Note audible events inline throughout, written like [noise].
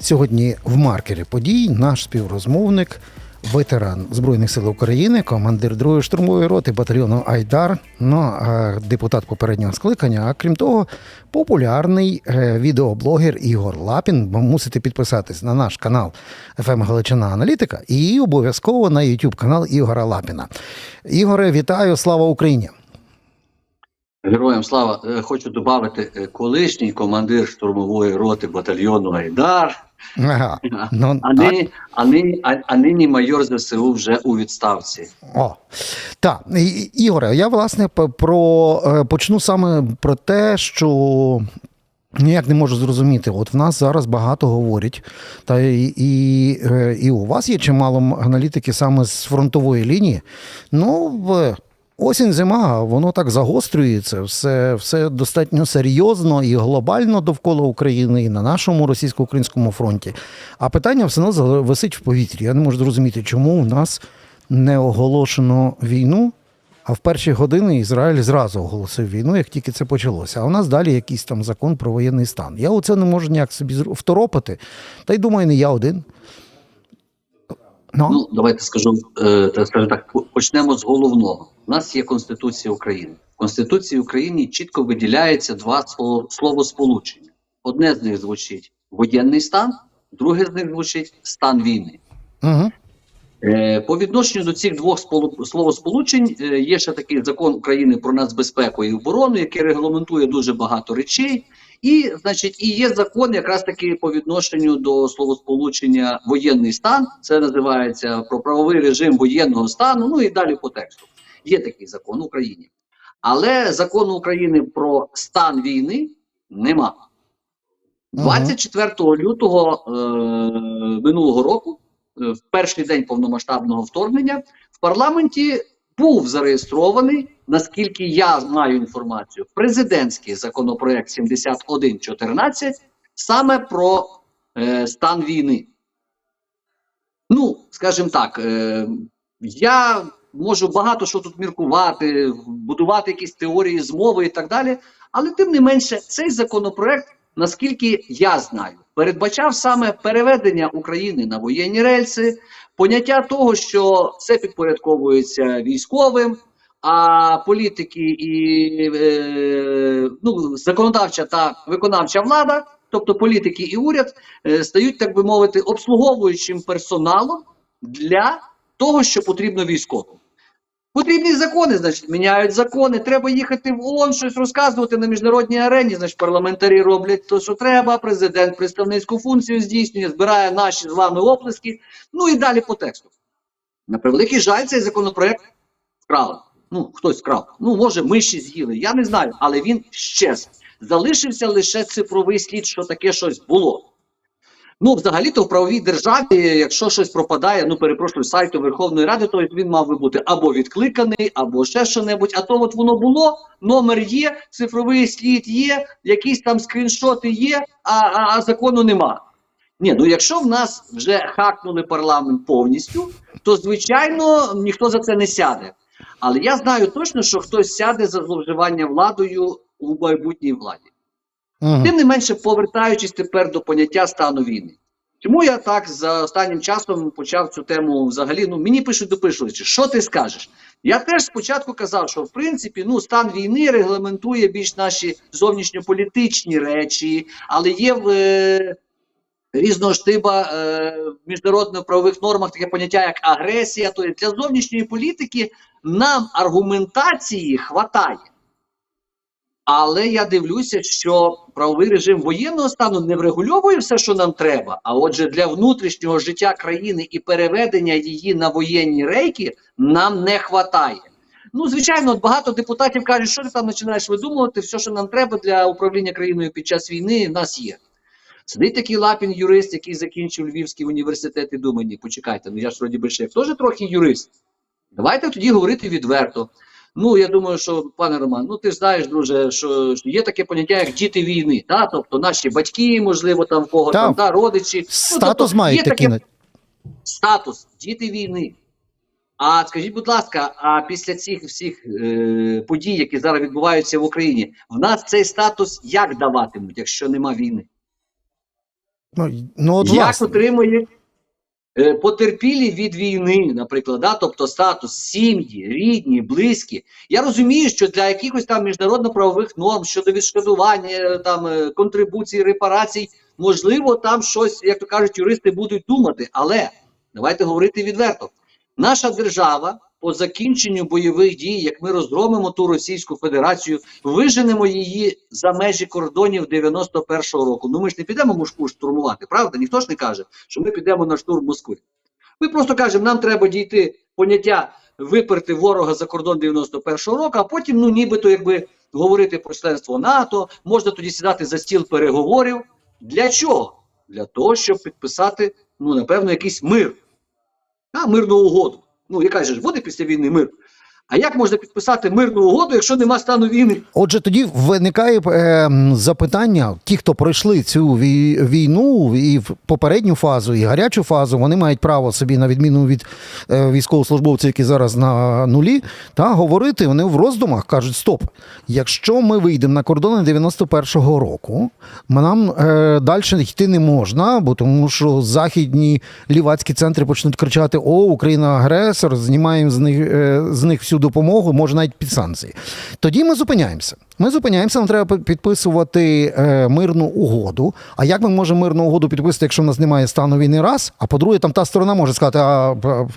Сьогодні в маркері подій наш співрозмовник, ветеран Збройних сил України, командир 2-ї штурмової роти батальйону Айдар, ну, депутат попереднього скликання. А крім того, популярний е, відеоблогер Ігор Лапін. Ви мусите підписатись на наш канал «ФМ Галичина Аналітика і обов'язково на YouTube канал Ігора Лапіна. Ігоре, вітаю! Слава Україні! Героям слава, Е, хочу додати, е, колишній командир штурмової роти батальйону Айдар, Ага. [laughs] Ну, а нині, а нині, а, а ніні майор ЗСУ вже у відставці. О, так, Ігоре, я власне про е, почну саме про те, що. Ніяк не можу зрозуміти. От в нас зараз багато говорять, та і, і, і у вас є чимало аналітики саме з фронтової лінії. Ну, осінь, зима, воно так загострюється, все, все достатньо серйозно і глобально довкола України, і на нашому російсько-українському фронті. А питання все одно висить в повітрі. Я не можу зрозуміти, чому в нас не оголошено війну. А в перші години Ізраїль зразу оголосив війну, як тільки це почалося. А у нас далі якийсь там закон про воєнний стан. Я оце не можу ніяк собі второпати. Та й думаю, не я один. Ну, Ну, давайте скажу, е, так скажу так, почнемо з головного. У нас є Конституція України. В Конституції України чітко виділяється два сло- словосполучення. Одне з них звучить воєнний стан, друге з них звучить стан війни. угу. Е, По відношенню до цих двох сполу- словосполучень е, є ще такий закон України про нацбезпеку і оборону, який регламентує дуже багато речей. І, значить, і є закон якраз таки по відношенню до словосполучення воєнний стан. Це називається про правовий режим воєнного стану. Ну і далі по тексту. Є такий закон в Україні. Але закону України про стан війни нема. 24 лютого е, минулого року е, в перший день повномасштабного вторгнення в парламенті був зареєстрований, наскільки я знаю інформацію, президентський законопроект 7114 саме про е, стан війни. Ну, скажімо так, е, я можу багато що тут міркувати, будувати якісь теорії змови і так далі. Але тим не менше, цей законопроект, наскільки я знаю, передбачав саме переведення України на воєнні рельси, поняття того, що все підпорядковується військовим, а політики і е, ну, законодавча та виконавча влада, тобто політики і уряд, е, стають, так би мовити, обслуговуючим персоналом для того, що потрібно військовим. Потрібні закони, значить, міняють закони. Треба їхати в ООН, щось розказувати на міжнародній арені. Значить, парламентарі роблять те, що треба. Президент представницьку функцію здійснює, збирає наші з вами оплески. Ну і далі по тексту. На превеликий жаль, цей законопроект вкрали. Ну, хтось вкрав. Ну, може, миші з'їли. Я не знаю, але він щез. Залишився лише цифровий слід, що таке щось було. Ну, взагалі-то в правовій державі, якщо щось пропадає, ну перепрошую, сайту Верховної Ради, то він мав би бути або відкликаний, або ще що-небудь. А то от воно було, номер є, цифровий слід є, якісь там скріншоти є, а, а, а закону нема. Ні, ну якщо в нас вже хакнули парламент повністю, то звичайно ніхто за це не сяде. Але я знаю точно, що хтось сяде за зловживання владою у майбутній владі. Угу. Тим не менше, повертаючись тепер до поняття стану війни. Чому я так за останнім часом почав цю тему взагалі? Ну мені пишуть допишувачі, що ти скажеш? Я теж спочатку казав, що в принципі ну стан війни регламентує більш наші зовнішньополітичні речі, але є в е, різного штиба е, в міжнародно-правових нормах таке поняття як агресія. Тобто для зовнішньої політики нам аргументації хватає. Але я дивлюся, що правовий режим воєнного стану не врегульовує все, що нам треба. А отже, для внутрішнього життя країни і переведення її на воєнні рейки нам не вистачає. Ну, звичайно, багато депутатів кажуть, що ти там починаєш видумувати, все, що нам треба для управління країною під час війни, в нас є. Сидить такий лапін юрист, який закінчив Львівський університет, і думає, ні, почекайте, ну я ж вроді ще теж трохи юрист. Давайте тоді говорити відверто. Ну, я думаю, що пане Роман, ну ти ж знаєш, друже, що що є таке поняття, як діти війни. Та? Тобто наші батьки, можливо, там в кого там та, родичі. Ну, Статус тобто, мають є такий. таке статус діти війни. А скажіть, будь ласка, а після цих всіх е, подій, які зараз відбуваються в Україні, в нас цей статус як даватимуть, якщо нема війни? Ну, ну от Як власне. отримує е, потерпілі від війни, наприклад, да? тобто статус сім'ї, рідні, близькі. Я розумію, що для якихось там міжнародно-правових норм щодо відшкодування е, там е, контрибуцій, репарацій, можливо, там щось, як то кажуть, юристи будуть думати. Але давайте говорити відверто. Наша держава по закінченню бойових дій, як ми розгромимо ту Російську Федерацію, виженемо її за межі кордонів 91-го року. Ну ми ж не підемо Москву штурмувати, правда? Ніхто ж не каже, що ми підемо на штурм Москви. Ми просто кажемо, нам треба дійти поняття виперти ворога за кордон 91-го року, а потім, ну нібито, якби говорити про членство НАТО, можна тоді сідати за стіл переговорів. Для чого? Для того, щоб підписати, ну напевно, якийсь мир, а, мирну угоду. Ну, яка ж буде після війни мир? А як можна підписати мирну угоду, якщо нема стану війни? Отже, тоді виникає е, запитання: ті, хто пройшли цю війну і в попередню фазу, і гарячу фазу, вони мають право собі, на відміну від е, військовослужбовців, які зараз на нулі, та говорити вони в роздумах кажуть: стоп, якщо ми вийдемо на кордони 91-го року, нам е, далі йти не можна, бо тому що західні лівацькі центри почнуть кричати: О, Україна агресор, знімаємо з них е, з них всю допомогу, може навіть під санкції. Тоді ми зупиняємося. Ми зупиняємося, нам треба підписувати е, мирну угоду. А як ми можемо мирну угоду підписати, якщо в нас немає стану війни раз? А по-друге, там та сторона може сказати, а, а-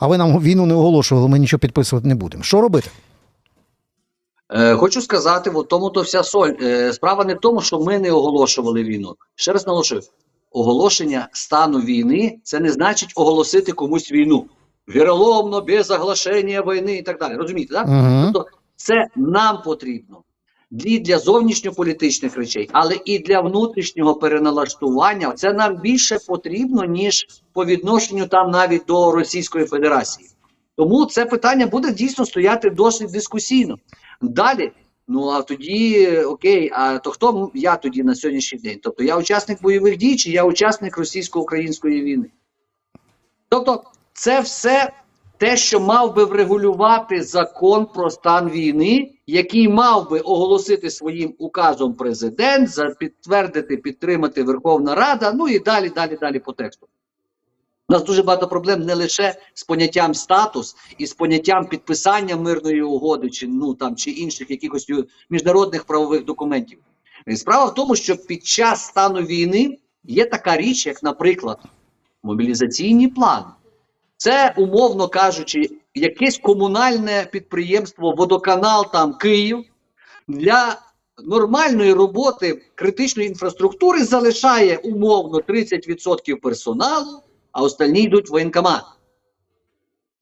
а ви нам війну не оголошували, ми нічого підписувати не будемо. Що робити? Е, хочу сказати, в тому то вся соль. Е, справа не в тому, що ми не оголошували війну. Ще раз наголошую: оголошення стану війни це не значить оголосити комусь війну. Віроломно, без оголошення війни і так далі. Розумієте, так? Угу. Тобто це нам потрібно і для зовнішньополітичних речей, але і для внутрішнього переналаштування. Це нам більше потрібно, ніж по відношенню там навіть до Російської Федерації. Тому це питання буде дійсно стояти досить дискусійно. Далі, ну а тоді окей, а то хто я тоді на сьогоднішній день? Тобто я учасник бойових дій, чи я учасник російсько-української війни? Тобто, це все те, що мав би врегулювати закон про стан війни, який мав би оголосити своїм указом президент, підтвердити, підтримати Верховна Рада, ну і далі, далі, далі по тексту. У нас дуже багато проблем не лише з поняттям статус і з поняттям підписання мирної угоди, чи ну там чи інших якихось міжнародних правових документів. Справа в тому, що під час стану війни є така річ, як, наприклад, мобілізаційні плани. Це, умовно кажучи, якесь комунальне підприємство, водоканал там Київ для нормальної роботи критичної інфраструктури залишає умовно 30% персоналу, а остальні йдуть в воєнкомат.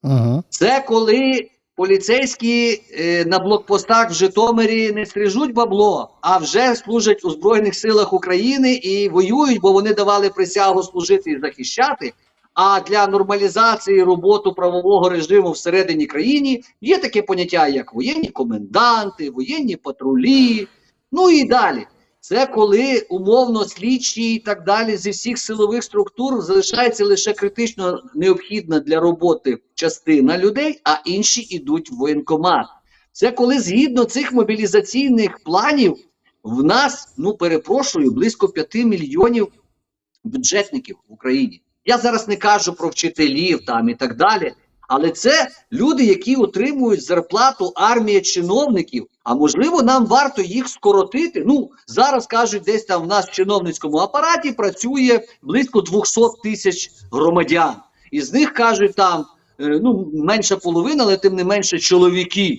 Угу. Це коли поліцейські е, на блокпостах в Житомирі не стрижуть бабло, а вже служать у Збройних силах України і воюють, бо вони давали присягу служити і захищати. А для нормалізації роботи правового режиму всередині країни є таке поняття, як воєнні коменданти, воєнні патрулі, ну і далі. Це коли умовно слідчі і так далі зі всіх силових структур залишається лише критично необхідна для роботи частина людей, а інші йдуть в воєнкомат. Це коли згідно цих мобілізаційних планів в нас, ну перепрошую, близько 5 мільйонів бюджетників в Україні. Я зараз не кажу про вчителів там і так далі. Але це люди, які отримують зарплату армія чиновників. А можливо, нам варто їх скоротити. Ну зараз кажуть, десь там в нас в чиновницькому апараті працює близько 200 тисяч громадян. Із них кажуть там е, ну менша половина, але тим не менше чоловіки.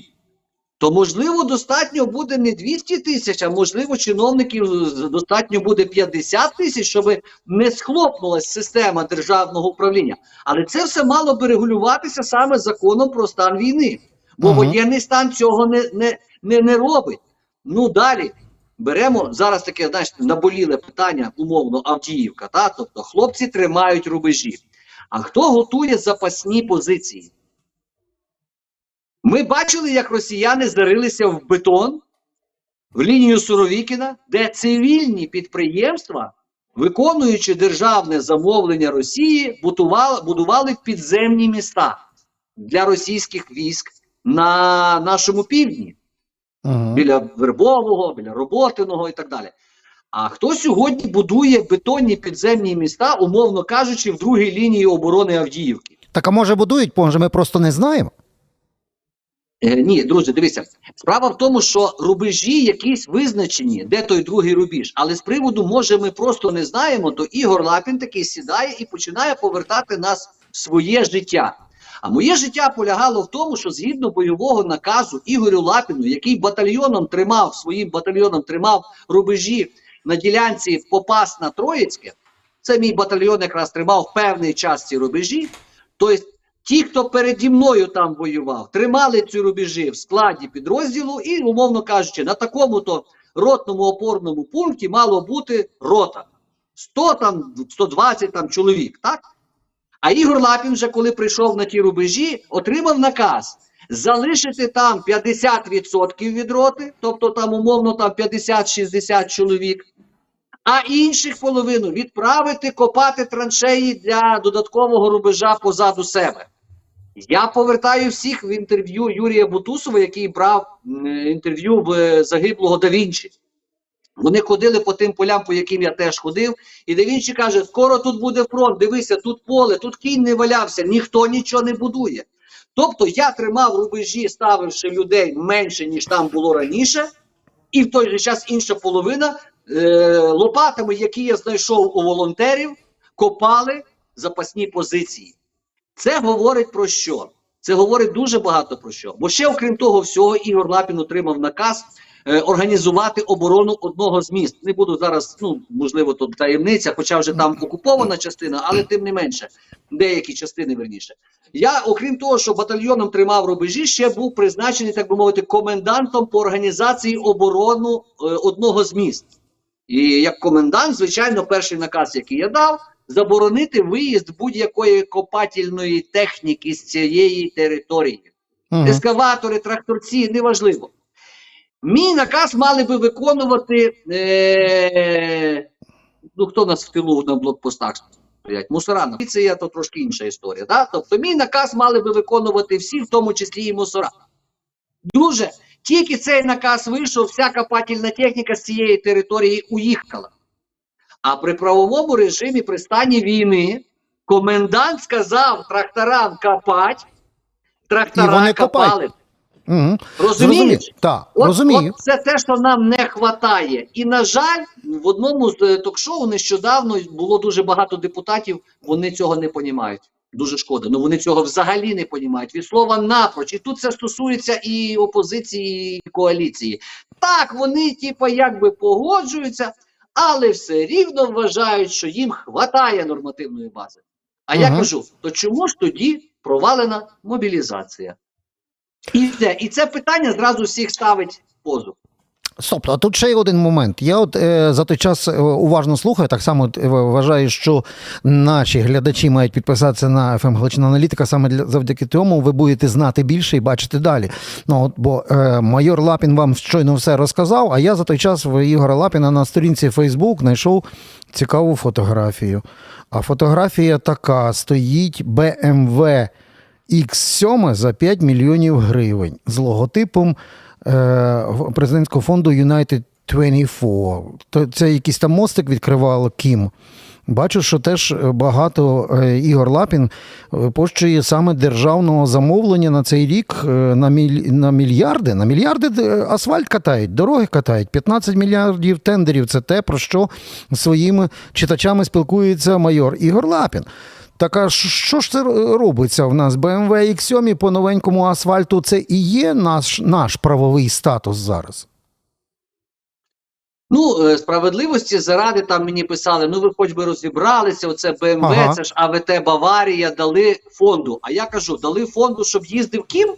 То можливо достатньо буде не 200 тисяч, а можливо, чиновників достатньо буде 50 тисяч, щоб не схлопнулась система державного управління. Але це все мало би регулюватися саме законом про стан війни. Бо Ага. воєнний стан цього не, не, не, не робить. Ну далі беремо зараз таке, знаєш, наболіле питання, умовно, Авдіївка. Та? Тобто хлопці тримають рубежі. А хто готує запасні позиції? Ми бачили, як росіяни зарилися в бетон, в лінію Суровікіна, де цивільні підприємства, виконуючи державне замовлення Росії, будували, будували підземні міста для російських військ на нашому півдні Угу. біля Вербового, біля Роботиного і так далі. А хто сьогодні будує бетонні підземні міста, умовно кажучи, в другій лінії оборони Авдіївки? Так а може будують, може ми просто не знаємо. Е, ні, друзі, дивіться. Справа в тому, що рубежі якісь визначені, де той другий рубіж. Але з приводу, може, ми просто не знаємо, то Ігор Лапін такий сідає і починає повертати нас в своє життя. А моє життя полягало в тому, що згідно бойового наказу Ігорю Лапіну, який батальйоном тримав, своїм батальйоном тримав рубежі на ділянці Попасна Троїцьке, це мій батальйон якраз тримав певний час ці рубежі. Тобто ті, хто переді мною там воював, тримали ці рубежі в складі підрозділу, і, умовно кажучи, на такому-то ротному опорному пункті мало бути рота. 100 там, 120 там чоловік, так? А Ігор Лапін, вже коли прийшов на ті рубежі, отримав наказ залишити там 50% від роти, тобто там умовно там 50-60 чоловік, а інших половину відправити копати траншеї для додаткового рубежа позаду себе. Я повертаю всіх в інтерв'ю Юрія Бутусова, який брав інтерв'ю в е, загиблого Да Вінчі. Вони ходили по тим полям, по яким я теж ходив. І Да Вінчі каже: скоро тут буде фронт, дивися, тут поле, тут кінь не валявся, ніхто нічого не будує. Тобто я тримав рубежі, ставивши людей менше, ніж там було раніше, і в той же час інша половина е, лопатами, які я знайшов у волонтерів, копали запасні позиції. Це говорить про що? Це говорить дуже багато про що. Бо ще, окрім того всього, Ігор Лапін отримав наказ е, організувати оборону одного з міст. Не буду зараз, ну можливо, тут таємниця, хоча вже там окупована частина, але тим не менше, деякі частини верніше. Я, окрім того, що батальйоном тримав рубежі, ще був призначений, так би мовити, комендантом по організації оборону е, одного з міст. І як комендант, звичайно, перший наказ, який я дав, заборонити виїзд будь-якої копательної техніки з цієї території. Мгм. Ескаватори, тракторці, неважливо. Мій наказ мали би виконувати. Е- ну, хто нас в тилу на блокпостах стоять? Мусора. Це є то трошки інша історія. Да? Тобто, мій наказ мали би виконувати всі, в тому числі і мусора. Друже, тільки цей наказ вийшов, вся копательна техніка з цієї території уїхала. А при правовому режимі при стані війни комендант сказав тракторам копати, трактора І вони копають. копали. Мгм. Розумієш? Так, розумію. от це те, що нам не вистачає. І, на жаль, в одному з е, ток-шоу нещодавно було дуже багато депутатів, вони цього не понімають. Дуже шкода. Ну вони цього взагалі не понімають. Від слова напроч. І тут це стосується і опозиції, і коаліції. Так, вони, типа, якби погоджуються, але все рівно вважають, що їм хватає нормативної бази. А я кажу: то чому ж тоді провалена мобілізація? І це, і це питання зразу всіх ставить в позу. Стоп, а тут ще є один момент. Я от е, за той час е, уважно слухаю. Так само е, вважаю, що наші глядачі мають підписатися на FM Галичина Аналітика. Саме для завдяки тому ви будете знати більше і бачити далі. Ну от бо е, майор Лапін вам щойно все розказав. А я за той час в Ігора Лапіна на сторінці Facebook знайшов цікаву фотографію. А фотографія така: стоїть BMW X7 за 5 мільйонів гривень з логотипом президентського фонду United 24. Це якийсь там мостик відкривало Кім. Бачу, що теж багато е, Ігор Лапін е, пощує саме державного замовлення на цей рік е, на, міль, на мільярди. На мільярди е, асфальт катають, дороги катають. 15 мільярдів тендерів це те, про що своїми читачами спілкується майор Ігор Лапін. Так а що- ж це робиться в нас? BMW X7 по новенькому асфальту це і є наш, наш правовий статус зараз. Ну, е, справедливості заради там мені писали: ну ви хоч би розібралися, оце БМВ, Ага. це ж АВТ Баварія дали фонду. А я кажу, дали фонду, щоб їздив ким?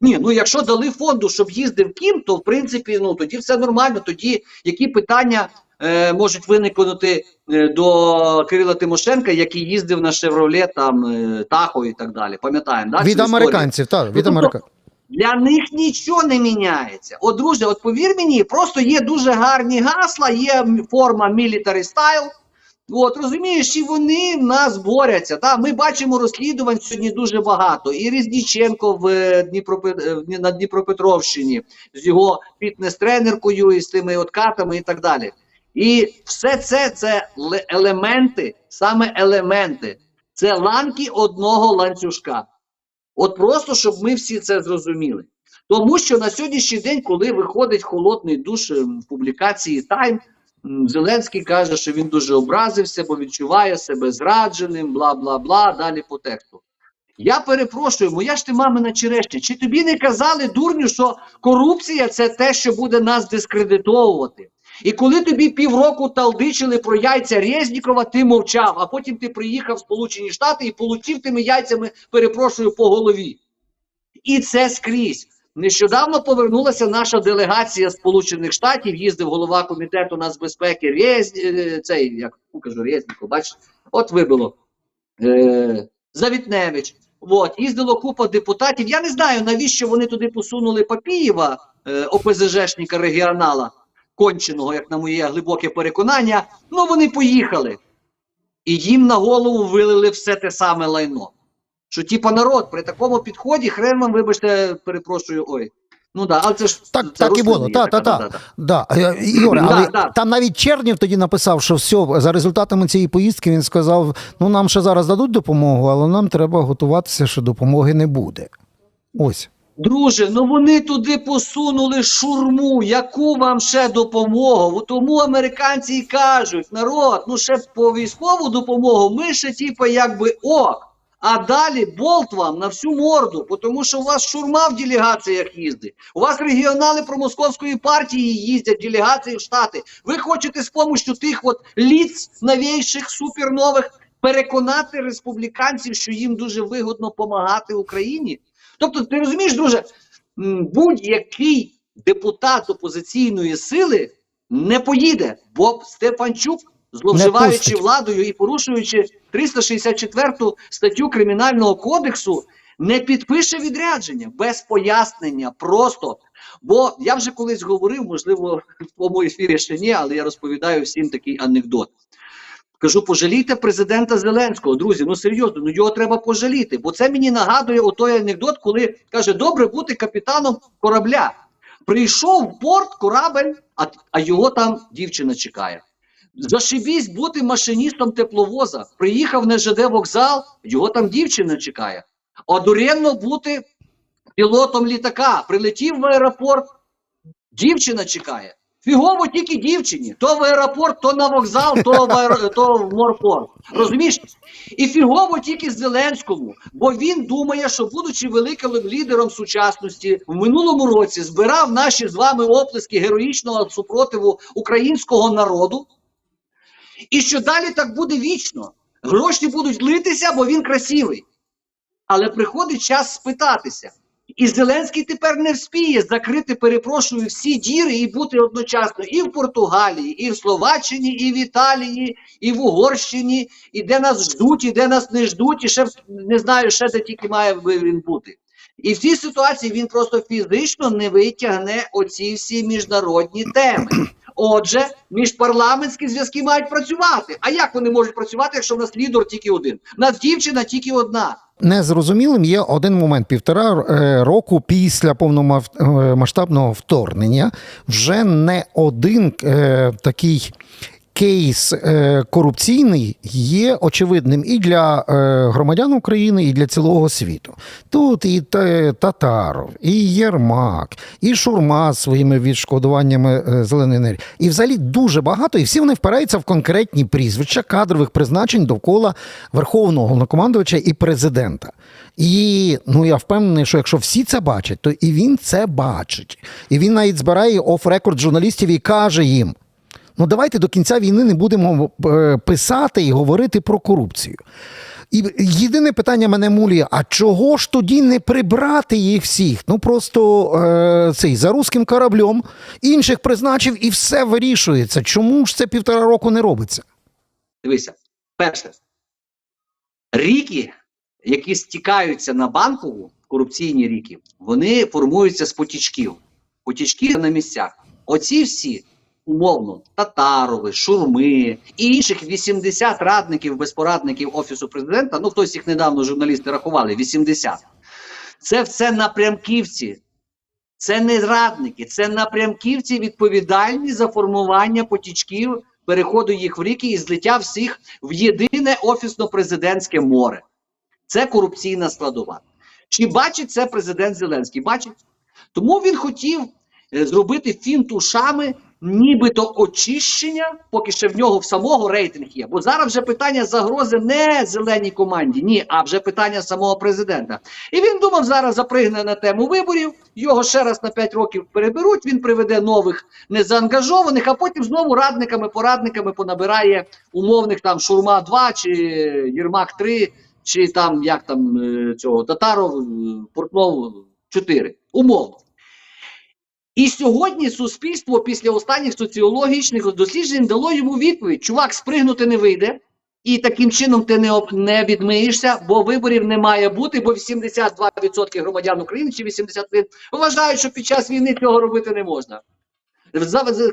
Ні, ну якщо дали фонду, щоб їздив ким, то в принципі ну тоді все нормально. Тоді які питання е, можуть виникнути е, до Кирила Тимошенка, який їздив на Шевроле там е, Тахо і так далі. Пам'ятаємо, да, від американців, так, від тобто, американців. Для них нічого не міняється. От, друже, от повір мені, просто є дуже гарні гасла, є форма military style. От розумієш, і вони в нас борються. Та ми бачимо розслідувань сьогодні дуже багато. І Різніченко в е, Дніпропе... е, в Дні- на Дніпропетровщині з його фітнес-тренеркою і з тими откатами і так далі. І все це це елементи, саме елементи, це ланки одного ланцюжка. От просто щоб ми всі це зрозуміли. Тому що на сьогоднішній день, коли виходить холодний душ ем, в публікації Тайм, Зеленський каже, що він дуже образився, бо відчуває себе зрадженим, бла бла бла. Далі по тексту. Я перепрошую, моя ж ти мамина черешня. Чи тобі не казали, дурню, що корупція це те, що буде нас дискредитовувати? І коли тобі півроку талдичили про яйця Резнікова, ти мовчав, а потім ти приїхав в Сполучені Штати і получив тими яйцями, перепрошую, по голові. І це скрізь. Нещодавно повернулася наша делегація Сполучених Штатів, їздив голова комітету нацбезпеки Рєз... е, цей, як кажу, Резніков, бачиш, от вибило. Е, Завітневич. От, їздило купа депутатів. Я не знаю, навіщо вони туди посунули Папієва, е, ОПЗЖшника регіонала, конченого, як на моє глибоке переконання. Ну, вони поїхали. І їм на голову вилили все те саме лайно. Що, типа, народ, при такому підході, хрен вам, вибачте, перепрошую, ой. Ну да, але це ж Так, це так і було. Та, та, та. Да. Е, Да, але да. там навіть Чернів тоді написав, що все, за результатами цієї поїздки він сказав: ну нам ще зараз дадуть допомогу, але нам треба готуватися, що допомоги не буде. Ось. Друже, ну вони туди посунули шурму, яку вам ще допомогу? Тому американці і кажуть, народ, ну ще по військову допомогу, ми ще типу якби ок. А далі болт вам на всю морду, тому що у вас шурма в делегаціях їздить. У вас регіонали промосковської партії їздять делегації в Штати. Ви хочете з допомогою тих от ліц новейших, супернових переконати республіканців, що їм дуже вигодно допомагати Україні? Тобто, ти розумієш, друже, будь-який депутат опозиційної сили не поїде, бо Стефанчук, зловживаючи владою і порушуючи 364 статтю Кримінального кодексу, не підпише відрядження без пояснення. Просто. Бо я вже колись говорив, можливо, в твоєму ефірі ще ні, але я розповідаю всім такий анекдот. Кажу, пожалійте президента Зеленського, друзі. Ну серйозно, ну його треба пожаліти. Бо це мені нагадує отой анекдот, коли каже, добре бути капітаном корабля. Прийшов в порт корабель, а, а його там дівчина чекає. Зашибісь бути машиністом тепловоза. Приїхав на ЖД вокзал, його там дівчина чекає. Одуренно бути пілотом літака. Прилетів в аеропорт, дівчина чекає. Фігово тільки дівчині. То в аеропорт, то на вокзал, то в, аер... [laughs] то в морпорт. Розумієш? І фігово тільки Зеленському, бо він думає, що будучи великим лідером сучасності, в минулому році збирав наші з вами оплески героїчного супротиву українського народу. І що далі так буде вічно. Гроші будуть литися, бо він красивий. Але приходить час спитатися. І Зеленський тепер не вспіє закрити, перепрошую, всі діри і бути одночасно і в Португалії, і в Словаччині, і в Італії, і в Угорщині, і де нас ждуть, і де нас не ждуть, і ще не знаю, ще де тільки має він бути. І в цій ситуації він просто фізично не витягне оці всі міжнародні теми. Отже, міжпарламентські зв'язки мають працювати. А як вони можуть працювати, якщо в нас лідер тільки один? У нас дівчина тільки одна. Незрозумілим є один момент: півтора е, року після повномасштабного вторгнення вже не один е, такий. Кейс е, корупційний є очевидним і для е, громадян України, і для цілого світу. Тут і Та- Татаров, і Єрмак, і Шурма з своїми відшкодуваннями е, зеленої енергії. І взагалі дуже багато, і всі вони впираються в конкретні прізвища кадрових призначень довкола верховного головнокомандувача і президента. І ну я впевнений, що якщо всі це бачать, то і він це бачить. І він навіть збирає оф-рекорд журналістів і каже їм: ну давайте до кінця війни не будемо е, писати і говорити про корупцію. І єдине питання мене мулює: а чого ж тоді не прибрати їх всіх? Ну просто е, цей за руським кораблем інших призначив і все вирішується. Чому ж це півтора року не робиться? Дивися, перше, ріки, які стікаються на банкову, корупційні ріки, вони формуються з потічків. Потічки на місцях. Оці всі, умовно, Татарови, Шурми і інших 80 радників, безпорадників Офісу президента, ну хтось їх недавно журналісти рахували, 80. Це все напрямківці. Це не радники, це напрямківці відповідальні за формування потічків переходу їх в ріки і злиття всіх в єдине офісно-президентське море. Це корупційна складова. Чи бачить це президент Зеленський? Бачить. Тому він хотів е, зробити фінт ушами, нібито очищення, поки ще в нього в самого рейтинг є. Бо зараз вже питання загрози не зеленій команді, ні, а вже питання самого президента. І він думав, зараз запригне на тему виборів, його ще раз на 5 років переберуть, він приведе нових незаангажованих, а потім знову радниками, порадниками понабирає умовних там Шурма 2 чи Єрмак 3, чи там як там е, цього Татаров, е, Портнов 4. Умовно. І сьогодні суспільство після останніх соціологічних досліджень дало йому відповідь: чувак, спригнути не вийде, і таким чином ти не, об- не відмиєшся, бо виборів не має бути, бо 82% громадян України чи 81 вважають, що під час війни цього робити не можна.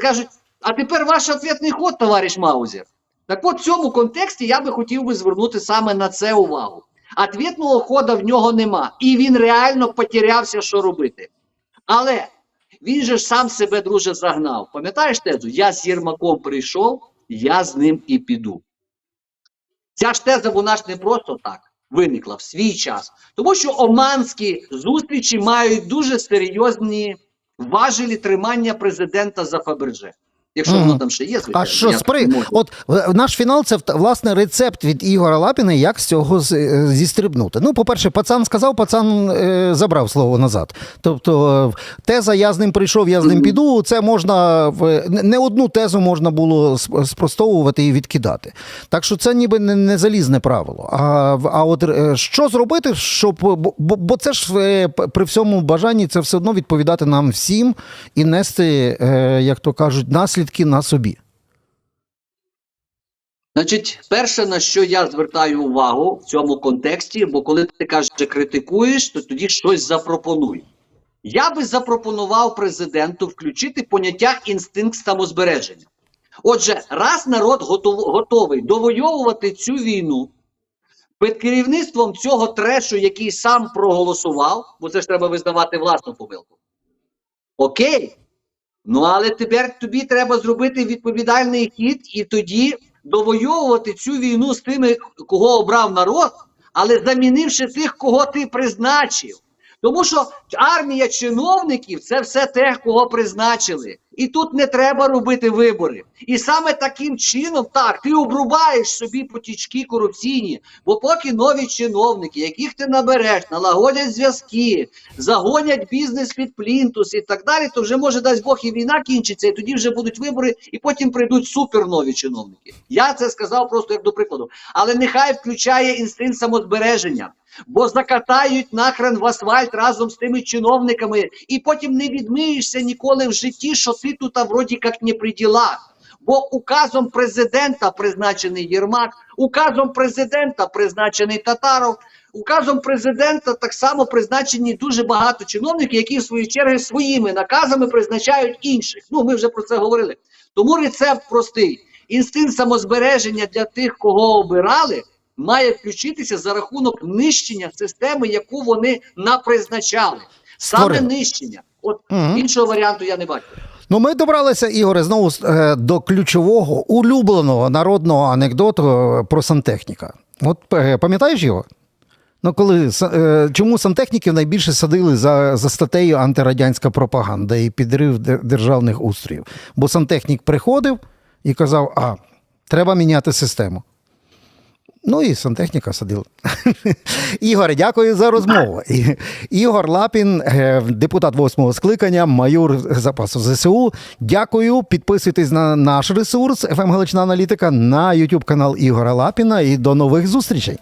Кажуть, а тепер ваш ответний ход, товариш Маузер. Так от в цьому контексті я би хотів би звернути саме на це увагу. Ответного хода в нього нема, і він реально потерявся, що робити. Але він же ж сам себе, друже, загнав. Пам'ятаєш тезу? Я з Єрмаком прийшов, я з ним і піду. Ця ж теза вона ж не просто так виникла в свій час. Тому що оманські зустрічі мають дуже серйозні важелі тримання президента за Фаберже. Якщо Мгм. воно там ще є, звичайно. А що спри... От наш фінал це власне рецепт від Ігора Лапіна, як з цього е, зістрибнути. Ну, по-перше, пацан сказав, пацан е, забрав слово назад. Тобто, е, теза я з ним прийшов, я з ним піду. Це можна не- одну тезу можна було спростовувати і відкидати. Так що це ніби не, не залізне правило. А, а от е, що зробити, щоб бо, бо, це ж при всьому бажанні це все одно відповідати нам всім і нести, е, як то кажуть, наслідки на собі. Значить, перше, на що я звертаю увагу в цьому контексті, бо коли ти кажеш, що критикуєш, то тоді щось запропонуй. Я би запропонував президенту включити поняття інстинкт самозбереження. Отже, раз народ готов, готовий довоювати цю війну під керівництвом цього трешу, який сам проголосував, бо це ж треба визнавати власну помилку. Окей. Ну, але тепер тобі треба зробити відповідальний хід і тоді довоювати цю війну з тими, кого обрав народ, але замінивши тих, кого ти призначив. Тому що армія чиновників це все те, кого призначили. І тут не треба робити вибори. І саме таким чином, так, ти обрубаєш собі потічки корупційні, бо поки нові чиновники, яких ти набереш, налагодять зв'язки, загонять бізнес під плінтус і так далі, то вже може дасть Бог і війна кінчиться, і тоді вже будуть вибори, і потім прийдуть супер нові чиновники. Я це сказав просто як до прикладу. Але нехай включає інстинкт самозбереження. Бо закатають нахрен в асфальт разом з тими чиновниками, і потім не відмиєшся ніколи в житті, що ти тут а, вроді як не при ділах. Бо указом президента призначений Єрмак, указом президента призначений Татаров, указом президента так само призначені дуже багато чиновників, які в свою чергу своїми наказами призначають інших. Ну ми вже про це говорили. Тому рецепт простий: інстинкт самозбереження для тих, кого обирали, має включитися за рахунок нищення системи, яку вони напризначали. Саме Створили. нищення. От Мгм. іншого варіанту я не бачу. Ну, ми добралися, Ігоре, знову е, до ключового улюбленого народного анекдоту е, про сантехніка. От е, пам'ятаєш його? Ну, коли чому сантехніків найбільше садили за, за статтею антирадянська пропаганда і підрив державних устроїв? Бо сантехнік приходив і казав: а, треба міняти систему. Ну і сантехніка садила. [laughs] Ігоре, дякую за розмову. Ігор Лапін, е, депутат восьмого скликання, майор запасу ЗСУ. Дякую. Підписуйтесь на наш ресурс «ФМ Галична Аналітика на YouTube канал Ігора Лапіна і до нових зустрічей.